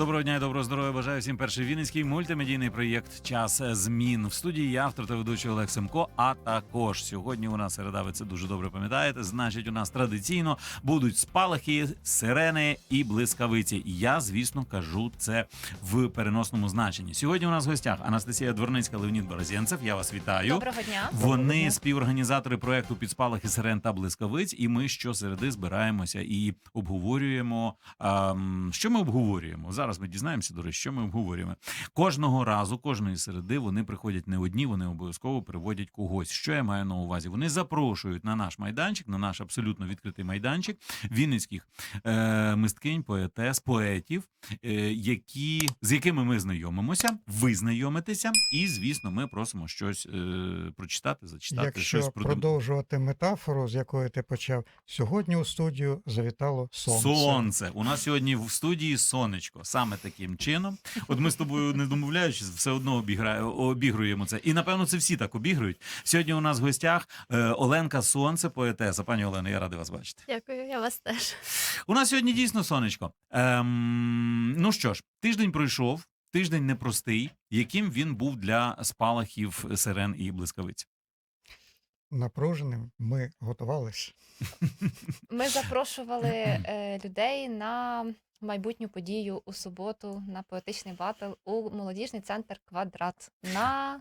Доброго дня і доброго здоров'я. Бажаю всім перший вінницький мультимедійний проєкт Час змін в студії. Я автор та ведучий Олег Семко. А також сьогодні у нас середа, ви це дуже добре пам'ятаєте. Значить, у нас традиційно будуть спалахи, сирени і блискавиці. Я, звісно, кажу це в переносному значенні. Сьогодні у нас в гостях Анастасія Дворницька, Леонід Борозєнцев. Я вас вітаю. Доброго дня. Вони співорганізатори проекту Підспалахи сирен та блискавиць. І ми щосереди збираємося і обговорюємо. ем, що ми обговорюємо? Зараз ми дізнаємося, до речі, що ми обговорюємо. Кожного разу, кожної середи вони приходять не одні, вони обов'язково приводять когось. Що я маю на увазі? Вони запрошують на наш майданчик, на наш абсолютно відкритий майданчик вінницьких е, мисткинь, поетес, поетів, е, які, з якими ми знайомимося, ви знайомитеся, і звісно, ми просимо щось е, прочитати, зачитати, Якщо щось продовжувати метафору, з якої ти почав, сьогодні у студію завітало сонце. Сонце. У нас сьогодні в студії сонечко. Саме таким чином. От ми з тобою не домовляючись, все одно обіграє, обігруємо це. І напевно це всі так обігрують. Сьогодні у нас в гостях е, Оленка Сонце, поетеса. Пані Олено, я радий вас бачити. Дякую, я вас теж. У нас сьогодні дійсно сонечко. Ем, ну що ж, тиждень пройшов, тиждень непростий. Яким він був для спалахів сирен і блискавиць? Напруженим ми готувалися. Ми запрошували е, людей на майбутню подію у суботу на поетичний батл у молодіжний центр Квадрат. На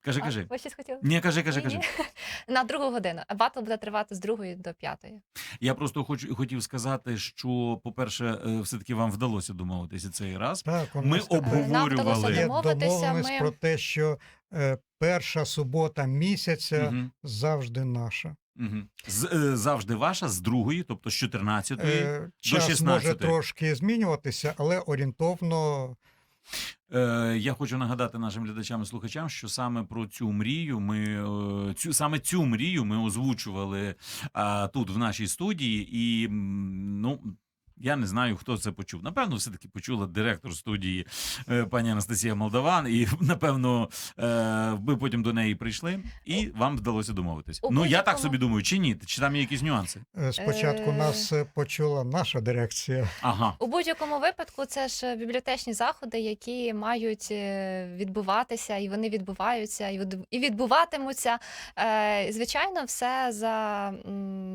Кажи, А, кажи. ви щось хотіли? Ні, кажи, кажи, Ні, кажи. ні. на другу годину. Батл буде тривати з другої до п'ятої. Я просто хочу хотів сказати, що, по-перше, е, все-таки вам вдалося домовитися цей раз. Так, у Ми нас тепер обговорювали. домовитися, домовленість ми- про те, що е, перша субота місяця Мгм, завжди наша. Мгм. З, е, завжди ваша з другої, тобто з 14 е, до час 16-ї. може трошки змінюватися, але орієнтовно Е, я хочу нагадати нашим глядачам і слухачам, що саме про цю мрію ми е, цю саме цю мрію ми озвучували а, тут в нашій студії, і ну. Я не знаю, хто це почув. Напевно, все-таки почула директор студії е, пані Анастасія Молдаван, і напевно е, ви потім до неї прийшли, і вам вдалося домовитись. У Ну я так собі думаю, чи ні? Чи там є якісь нюанси? е, спочатку нас почула наша дирекція. Ага. У будь-якому випадку це ж бібліотечні заходи, які мають відбуватися, і вони відбуваються, і від- і відбуватимуться. Е, Звичайно, все за,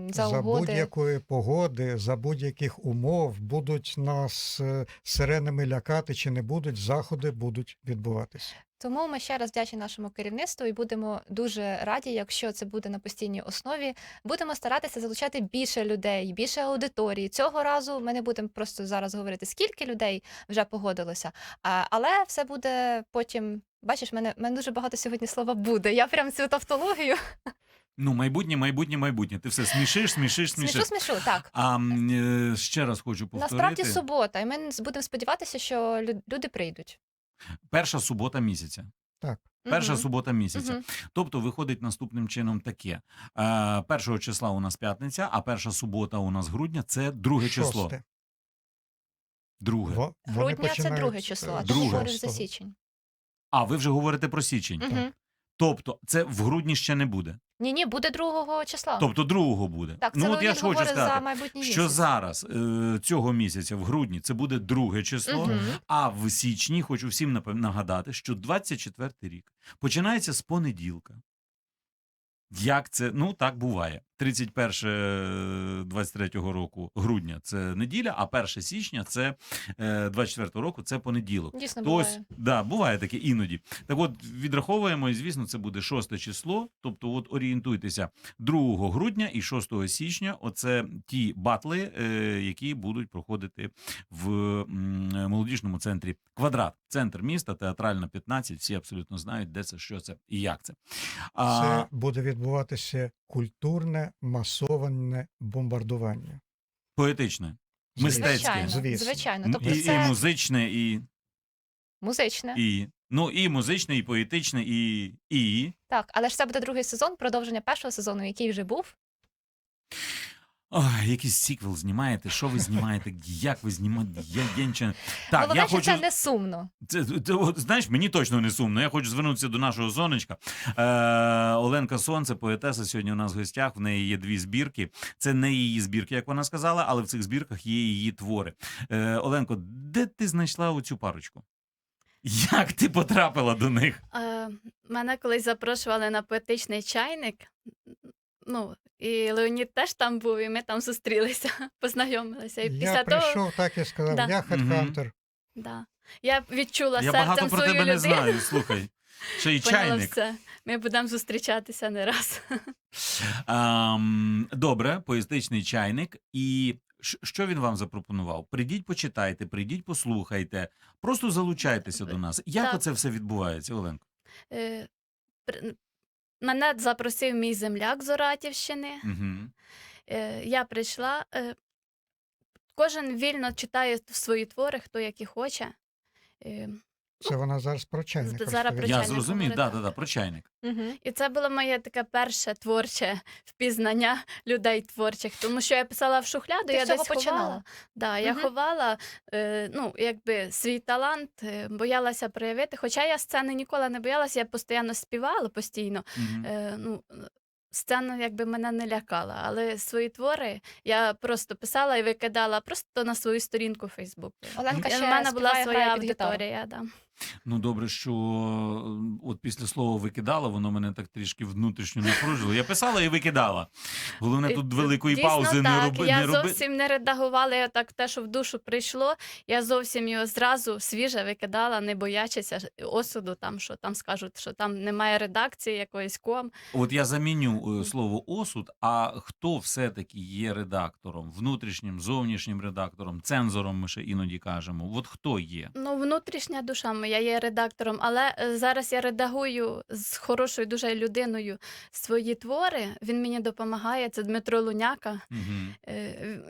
за, За будь-якої погоди, за будь-яких умов будуть нас е, сиренами лякати чи не будуть, заходи будуть відбуватися. Тому ми ще раз вдячні нашому керівництву і будемо дуже раді, якщо це буде на постійній основі. Будемо старатися залучати більше людей, більше аудиторії. Цього разу ми не будемо просто зараз говорити, скільки людей вже погодилося, але все буде потім. Бачиш, мене мене дуже багато сьогодні слова буде. Я прям цю тавтологію Ну, майбутнє, майбутнє, майбутнє. Ти все смішиш, смішиш, смішиш. смішу, смішу. Так А м, е, ще раз хочу повторити. насправді субота, і ми будемо сподіватися, що лю- люди прийдуть. Перша субота місяця. Так, Перша Мгм. субота місяця. Мгм. Тобто виходить наступним чином таке: е, першого числа у нас п'ятниця, а перша субота у нас грудня це друге число. шосте. Друге. Во- вони Грудня це починають, друге е, число, а ти Друге. говориш за січень. А ви вже говорите про січень. Угу. Тобто, це в грудні ще не буде. Ні, ні, буде другого числа. Тобто, другого буде. Так, це ну от я ж хочу сказати, за що місяць. зараз е, цього місяця, в грудні, це буде друге число. Угу. А в січні хочу всім нагадати, що 24 рік починається з понеділка. Як це? Ну, так буває. 31 23 року грудня це неділя, а 1 січня це е, 24 року це понеділок. Дійсно То ось, буває. да, буває таке іноді. Так от відраховуємо, і звісно, це буде 6 число. Тобто, от орієнтуйтеся 2 грудня і 6 січня. Оце ті батли, е, які будуть проходити в молодіжному центрі Квадрат, центр міста, театральна 15. Всі абсолютно знають, де це, що це і як це. А, Це буде відбуватися культурне масоване бомбардування. поетичне, мистецьке. Звичайно, Звісно. звичайно. Тобто і, це і музичне, і, музичне. і ну і музичне, і поетичне, і, і Так, але ж це буде другий сезон, продовження першого сезону, який вже був. Ой, якийсь сіквел знімаєте? Що ви знімаєте? Як ви знімаєте? Я, я нічого... Так, Головне, я що хочу... це не сумно. Це, це, от, знаєш, мені точно не сумно. Я хочу звернутися до нашого сонечка. Е, Оленка Сонце, поетеса, сьогодні у нас в гостях. В неї є дві збірки. Це не її збірки, як вона сказала, але в цих збірках є її твори. Е, Оленко, де ти знайшла оцю парочку? Як ти потрапила до них? Е, мене колись запрошували на поетичний чайник. Ну, і Леонід теж там був, і ми там зустрілися, познайомилися. І я після прийшов, того так і сказав, Да. я хедхантер. да, я відчула Я серцем багато про свою тебе не людину. знаю. Слухай. Ще й Поняла чайник. все. Ми будемо зустрічатися не раз. Ам, добре, поетичний чайник. І щ- що він вам запропонував? Прийдіть, почитайте, прийдіть, послухайте, просто залучайтеся до нас. Як Так. оце все відбувається, Оленко? Е, Мене запросив мій земляк з Оратівщини. Угу. Е, Я прийшла. е, Кожен вільно читає свої твори, хто які хоче. Е, Це вона зараз про чайник. Зараз розповідає. про Я чайник зрозумів, да, да, да, про чайник. Угу. І це було моє таке перше творче впізнання людей творчих, тому що я писала в шухляду, Ти я з цього десь починала? ховала. Да, я Мгм. ховала е, ну, якби, свій талант, е, боялася проявити. Хоча я сцени ніколи не боялася, я постійно співала постійно. Мгм. Е, ну, Сцена якби мене не лякала, але свої твори я просто писала і викидала просто на свою сторінку Фейсбуку. Оленка У ще мене була співає, своя грає під гітару. аудиторія. Да. Ну, добре, що е, от після слова викидала, воно мене так трішки внутрішньо напружило. Я писала і викидала. Головне, тут великої дійсно паузи не так. роби. Я не роби. зовсім не редагувала я так те, що в душу прийшло. Я зовсім його зразу свіже викидала, не боячися ж- осуду, там що там скажуть, що там немає редакції якоїсь ком. От я заміню е, слово осуд. А хто все-таки є редактором, внутрішнім, зовнішнім редактором, цензором, ми ще іноді кажемо. От хто є? Ну, внутрішня душа моя є редактором, але е, зараз я редагую з хорошою дуже людиною свої твори. Він мені допомагає. Це Дмитро Луняка. Угу.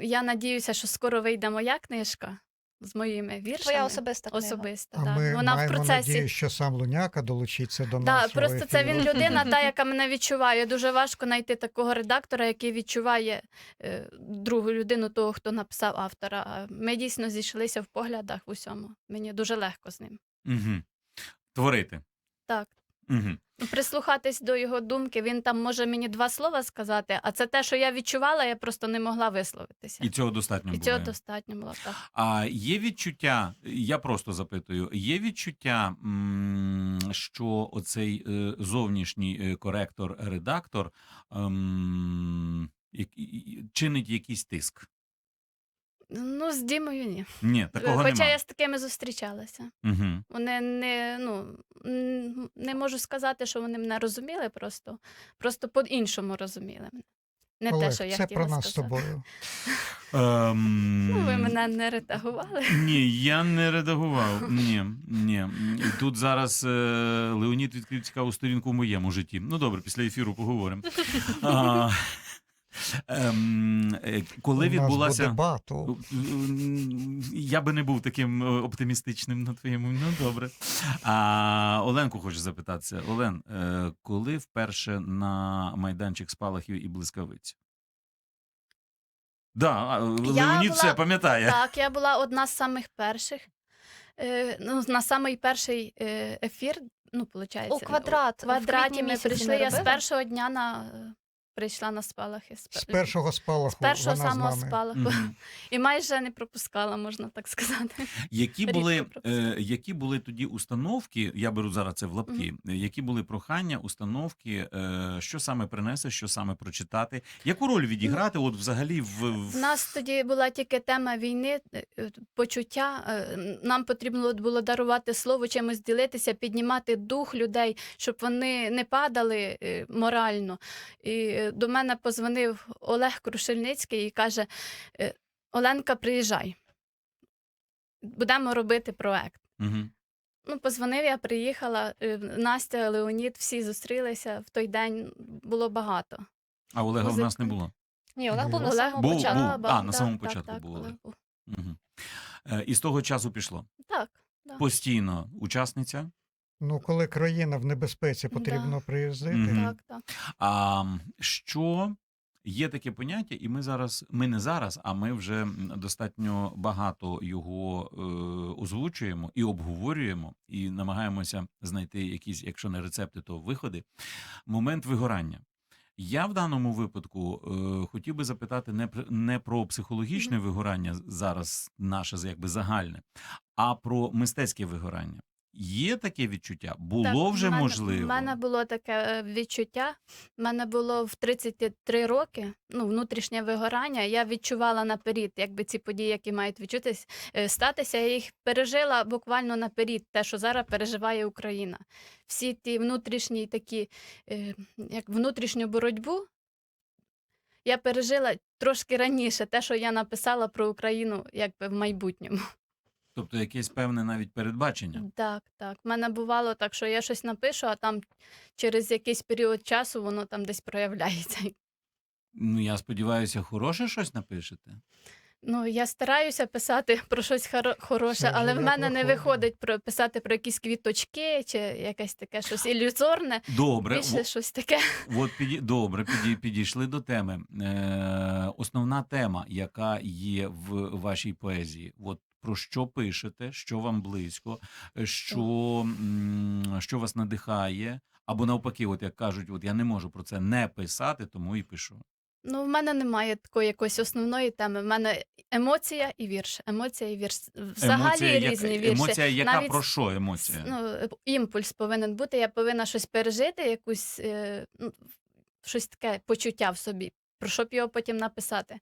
Я надіюся, що скоро вийде моя книжка з моїми віршами. Твоя особиста книга. Особиста, А да. ми Вона в процесі. надію, що сам Луняка долучиться до Да, нашого просто це він людина, та, яка мене відчуває. Дуже важко знайти такого редактора, який відчуває е, другу людину, того, хто написав автора. Ми дійсно зійшлися в поглядах в усьому. Мені дуже легко з ним. Угу. Творити. Так. Угу. Ну, Прислухатись до його думки, він там може мені два слова сказати, а це те, що я відчувала, я просто не могла висловитися. І цього достатньо І цього достатньо було так. А є відчуття, я просто запитую, є відчуття, м, що оцей е, зовнішній е, коректор-редактор ем, як- і- і- чинить якийсь тиск? Ну, з Дімою ні. Ні, такого Хоча немає. я з такими зустрічалася. Угу. Вони не, ну, не можу сказати, що вони мене розуміли просто. Просто по-іншому розуміли мене. Не Олег, те, що я це хотіла про нас з сказати. тобою. Ем... Ну, ви мене не редагували. Ні, я не редагував. Ні, ні. І Тут зараз е, Леонід відкрив цікаву сторінку в моєму житті. Ну добре, після ефіру поговоримо. А, коли У відбулася. буде батл. Я би не був таким е, оптимістичним на твоєму. Ну добре. А Оленку хочу запитатися. Олен, е, коли вперше на майданчик спалахів і блискавиць? Да, Леонід була- все пам'ятає. Так, я була одна з самих перших. Е, ну, на самий перший е, ефір, ну, виходить. У квадрат. У квадраті ми прийшли. Я з першого дня на, е, прийшла на спалахи. З, З першого спалаху з першого вона з самого нами. спалаху. Мгм. І майже не пропускала, можна так сказати. Які Рідко були, е, які були тоді установки? Я беру зараз це в лапки. е, Які були прохання, установки, е, що саме принесе, що саме прочитати? Яку роль відіграти? От взагалі в, У в... нас тоді була тільки тема війни, е, е, почуття. Нам потрібно було дарувати слово, чимось ділитися, піднімати дух людей, щоб вони не падали морально. І до мене позвонив Олег Крушельницький і каже: е, Оленка, приїжджай. Будемо робити проект. Угу. Ну, позвонив, я приїхала. е, Настя, Леонід, всі зустрілися в той день. Було багато. А Олега в нас не було. Ні, Олег був на Був- самому був- початку. був. А, на самому так, початку так, був Олег Олег. був. Угу. І з того часу пішло. Так. Постійно учасниця. Ну, коли країна в небезпеці, потрібно приїздити. Мгм. Так, так. А м, що Є таке поняття, і ми зараз, ми не зараз, а ми вже м, достатньо багато його е, озвучуємо і обговорюємо, і намагаємося знайти якісь, якщо не рецепти, то виходи. Момент вигорання. Я в даному випадку е, хотів би запитати не, пр- не про психологічне вигорання зараз, наше якби загальне, а про мистецьке вигорання. Є таке відчуття? Було Так, вже в мене, можливо. У мене було таке е, відчуття. У мене було в 33 роки ну, внутрішнє вигорання. Я відчувала наперед, якби ці події, які мають відчутись, е, статися. Я їх пережила буквально наперед, те, що зараз переживає Україна. Всі ті внутрішні такі, е, як внутрішню боротьбу. Я пережила трошки раніше те, що я написала про Україну якби в майбутньому. Тобто якесь певне навіть передбачення. Так, так. У мене бувало так, що я щось напишу, а там через якийсь період часу воно там десь проявляється. Ну, я сподіваюся, хороше щось напишете. Ну, я стараюся писати про щось хоро- хороше, Це але вже в мене не виходить. виходить про писати про якісь квіточки чи якесь таке щось ілюзорне. Добре, Більше щось таке. От піді... добре, піді... підійшли до теми. Е... Основна тема, яка є в вашій поезії, от про що пишете, що вам близько, е, що, що вас надихає, або навпаки, от як кажуть, от я не можу про це не писати, тому і пишу. Ну, в мене немає такої якоїсь основної теми. В мене емоція і вірш. Емоція і вірш. Взагалі емоція, різні вірші. емоція, яка Навіть про що емоція? Ну, е, імпульс повинен бути. Я повинна щось пережити, якусь е, ну, щось таке почуття в собі, про що б його потім написати.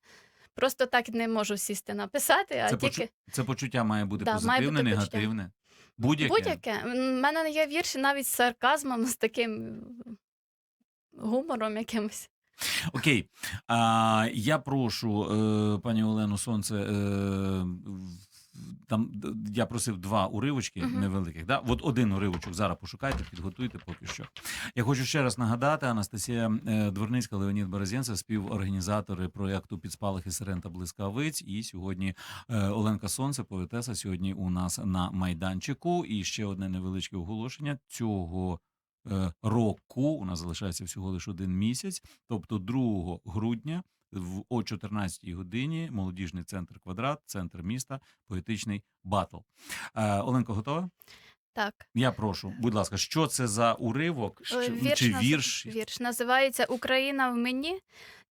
Просто так не можу сісти написати, а Це, тільки почу... це почуття має бути Да, має позитивне, бути почуття. негативне. Будь-яке. будь-яке. У мене є вірші навіть з сарказмом, з таким гумором якимось. Окей. А, я прошу, е, пані Олену Сонце. Там я просив два уривочки Мгм. невеликих. Да? От один уривочок зараз пошукайте, підготуйте поки що. Я хочу ще раз нагадати: Анастасія е, Дворницька, Леонід Березєнце, співорганізатори проєкту Підспалих і сирен та блискавиць. І сьогодні е, Оленка Сонце, поетеса, сьогодні у нас на майданчику. І ще одне невеличке оголошення цього. е, Року у нас залишається всього лише один місяць, тобто 2 грудня о 14 годині молодіжний центр квадрат, центр міста, поетичний батл. Е, Оленко, готова? Так. Я прошу, будь ласка, що це за уривок Е, Що- чи вірш? Вірш називається Україна в мені.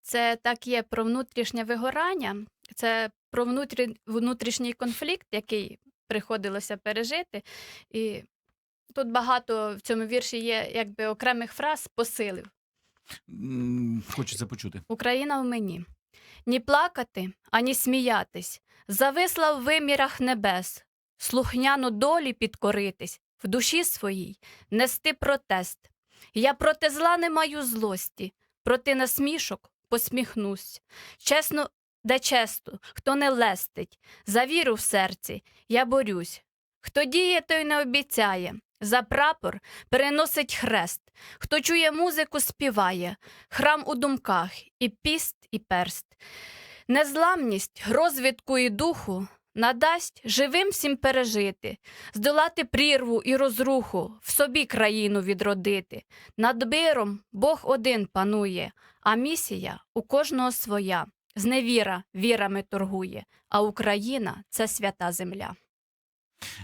Це так є про внутрішнє вигорання, це про внутрі... внутрішній конфлікт, який приходилося пережити. І тут багато в цьому вірші є якби окремих фраз, посилів. Хочеться почути. Україна в мені. Ні плакати, ані сміятись, зависла в вимірах небес, слухняно долі підкоритись, в душі своїй нести протест. Я проти зла не маю злості, проти насмішок посміхнусь. Чесно, де често, хто не лестить, за віру в серці, я борюсь. Хто діє, той не обіцяє, за прапор переносить хрест, хто чує музику, співає, храм у думках, і піст, і перст. Незламність, розвідку і духу надасть живим всім пережити, здолати прірву і розруху, в собі країну відродити. Над биром Бог один панує, а місія у кожного своя. Зневіра вірами торгує, а Україна це свята земля.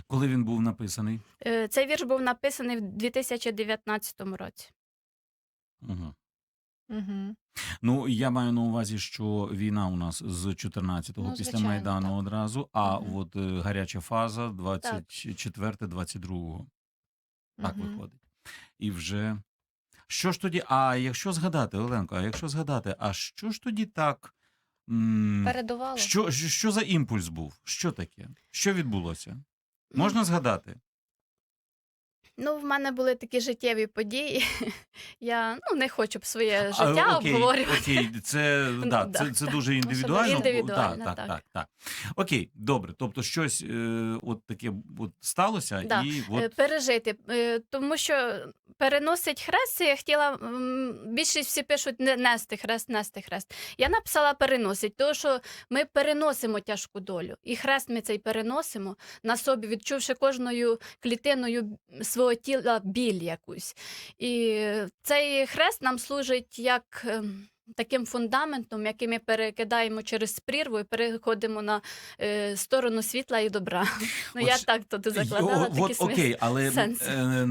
Коли він був написаний? Е, Цей вірш був написаний в 2019 році. Угу. Угу. Ну, я маю на увазі, що війна у нас з 14-го Ну, після Майдану так. одразу, а Мгм. от е, гаряча фаза 24-22. Так виходить. І вже. Що ж тоді? А якщо згадати, Оленко, а якщо згадати, а що ж тоді так? м, Передувало. Що, що, що за імпульс був? Що таке? Що відбулося? Можна згадати? Ну, в мене були такі життєві події. Я ну, не хочу б своє А, життя окей, обговорювати. Окей, це, да, Да, це, це так. дуже індивідуально. індивідуально, так, так, так. так, так. Окей, добре. Тобто щось е, от таке от сталося, Да. і Е, от Пережити. Е, Тому що переносить хрест, я хотіла. Більшість всі пишуть не нести хрест, нести хрест. Я написала переносить, тому що ми переносимо тяжку долю. І хрест ми цей переносимо на собі, відчувши кожною клітиною свого тіла біль якусь. І цей хрест нам служить як ем, таким фундаментом, який ми перекидаємо через прірву і переходимо на е, сторону світла і добра. Ну, я От, так туди закладала такі от, окей, але сенси. е,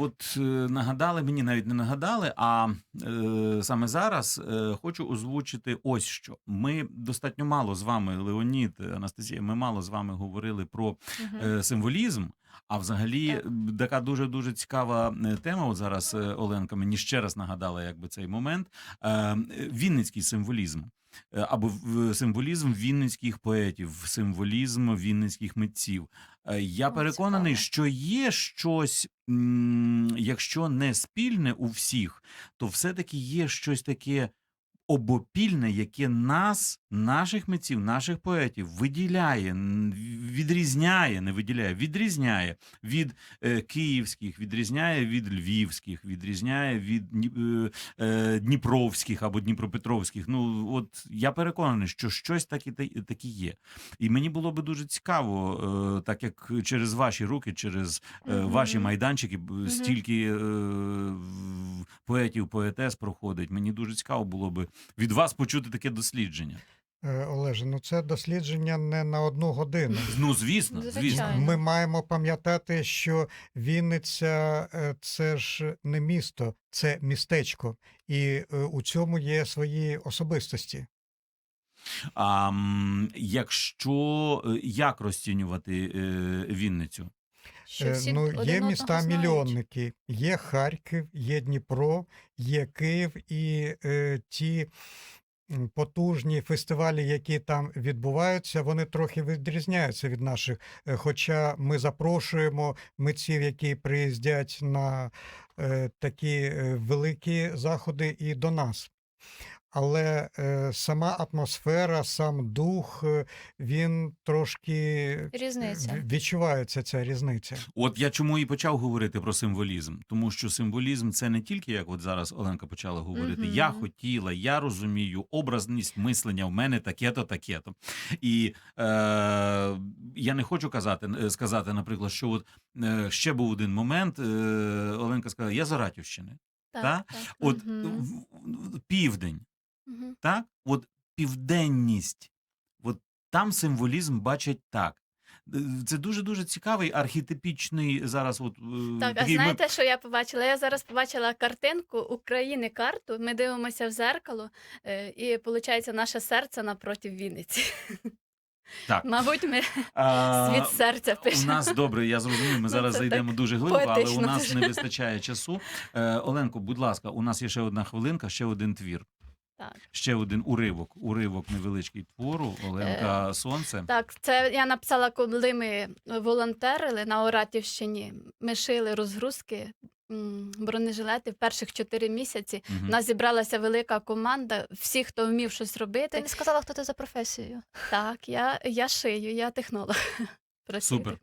от е, нагадали мені, навіть не нагадали, а е, саме зараз е, хочу озвучити ось що. Ми достатньо мало з вами, Леонід, Анастасія, ми мало з вами говорили про Мгм. е, символізм. А взагалі Так. така дуже дуже цікава е, тема. От зараз е, Оленка мені ще раз нагадала, якби цей момент. Е, Вінницький символізм. Або символізм вінницьких поетів, символізм вінницьких митців. Я переконаний, що є щось, якщо не спільне у всіх, то все-таки є щось таке обопільне, яке нас, наших митців, наших поетів виділяє, відрізняє, не виділяє, відрізняє від е, київських, відрізняє від львівських, відрізняє від е, е, дніпровських або дніпропетровських. Ну от я переконаний, що щось таке таке є. І мені було би дуже цікаво, е, так як через ваші руки, через е, ваші майданчики стільки е, поетів, поетес проходить. Мені дуже цікаво було би від вас почути таке дослідження. Е, Олеже, ну це дослідження не на одну годину. Ну, звісно, звісно. Ми маємо пам'ятати, що Вінниця е, це ж не місто, це містечко, і е, у цьому є свої особистості. А якщо як розцінювати Вінницю? Що Е, всі Ну, є міста мільйонники, є Харків, є Дніпро, є Київ і е, ті потужні фестивалі, які там відбуваються, вони трохи відрізняються від наших. Е, Хоча ми запрошуємо митців, які приїздять на е, такі е, великі заходи, і до нас. Але е, сама атмосфера, сам дух, е, він трошки Різниця. відчувається ця різниця. От я чому і почав говорити про символізм, тому що символізм це не тільки як от зараз Оленка почала говорити. Мгм. Я хотіла, я розумію, образність мислення в мене таке-то, таке-то. І е, я не хочу казати е, сказати, наприклад, що от е, ще був один момент. Е, Оленка сказала: я з Оратівщини. Так, та? так. От в- південь. Мгм. так? От південність, от там символізм бачать так. Е, Це дуже дуже цікавий архетипічний зараз. От е, Так, а такий ми- знаєте, що я побачила? Я зараз побачила картинку України, карту. Ми дивимося в зеркало, е, і виходить наше серце напроти Вінниці. Так. Мабуть, ми а, світ серця У пишемо. нас добре, я зрозумів. Ми Ну, зараз це зайдемо так дуже глибоко, але у поетично нас дуже. не вистачає часу. Е, Оленко, будь ласка, у нас є ще одна хвилинка, ще один твір. Так. Ще один уривок, уривок невеличкий твору. Оленка Сонце. Так, це я написала, коли ми волонтерили на Оратівщині. Ми шили розгрузки, бронежилети в перших чотири місяці. У нас зібралася велика команда. Всі, хто вмів щось Ти робити. не сказала, хто ти за професією. Так, я, я шию, я технолог. Супер.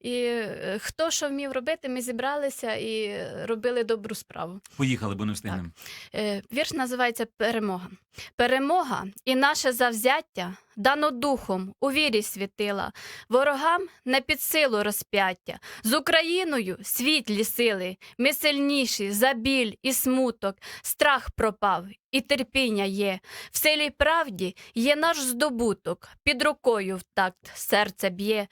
І е, хто що вмів робити, ми зібралися і робили добру справу. Поїхали, бо не встигнемо. Е, Вірш називається Перемога. Перемога і наше завзяття дано духом у вірі світила. Ворогам не під силу розп'яття. З Україною світлі сили. Ми сильніші за біль і смуток. Страх пропав і терпіння є. В силі правді є наш здобуток. Під рукою в такт серце б'є.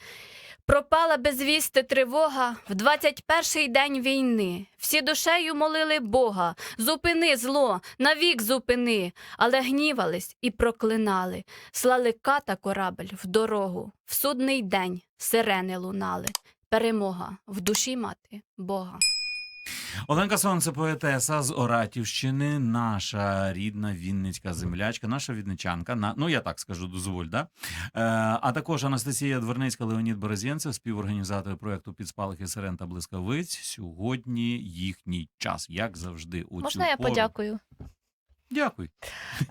Пропала безвісти тривога в 21-й день війни. Всі душею молили Бога, зупини зло, навік зупини, але гнівались і проклинали. Слали ката корабель в дорогу, в судний день сирени лунали. Перемога в душі мати Бога. Оленка Сонце, поетеса з Оратівщини, наша рідна вінницька землячка, наша відничанка. На, ну я так скажу, дозволь, да? Е, а також Анастасія Дверницька, Леонід Березєнцев, співорганізатори проекту Підспалахи сирен та блискавиць. Сьогодні їхній час, як завжди. У Можна цю я пору. подякую? Дякуй.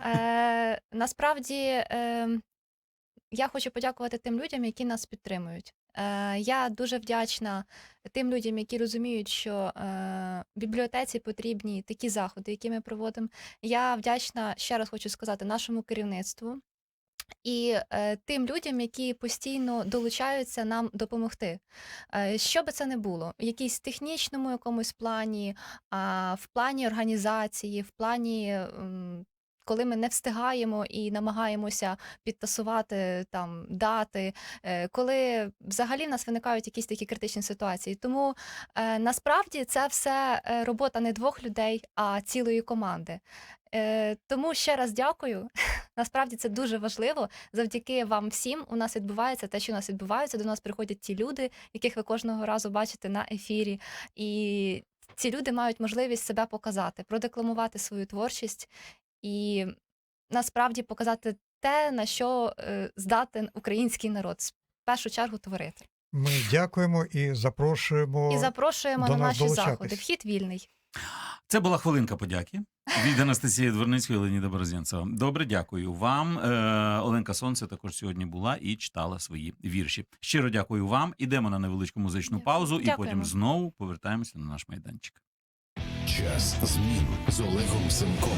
Е, насправді е, я хочу подякувати тим людям, які нас підтримують. Е, я дуже вдячна тим людям, які розуміють, що е, бібліотеці потрібні такі заходи, які ми проводимо. Я вдячна, ще раз хочу сказати, нашому керівництву. І е, тим людям, які постійно долучаються нам допомогти, що би це не було, в якійсь технічному якомусь плані, а в плані організації, в плані коли ми не встигаємо і намагаємося підтасувати там дати, е, коли взагалі в нас виникають якісь такі критичні ситуації. Тому е, насправді це все е, робота не двох людей, а цілої команди. Тому ще раз дякую. Насправді це дуже важливо. Завдяки вам всім у нас відбувається те, що у нас відбувається. До нас приходять ті люди, яких ви кожного разу бачите на ефірі. І ці люди мають можливість себе показати, продекламувати свою творчість і насправді показати те, на що е, здатен український народ, в першу чергу творити. Ми дякуємо і запрошуємо. І запрошуємо до на нас наші долучатись. заходи. Вхід вільний. Це була хвилинка подяки від Анастасії Дворницької і Леоніда Борозянцева. Добре, дякую вам. Е, Оленка Сонце також сьогодні була і читала свої вірші. Щиро дякую вам. Ідемо на невеличку музичну Дякую. паузу, і Дякуємо. потім знову повертаємося на наш майданчик. Час змін з Олегом Семком.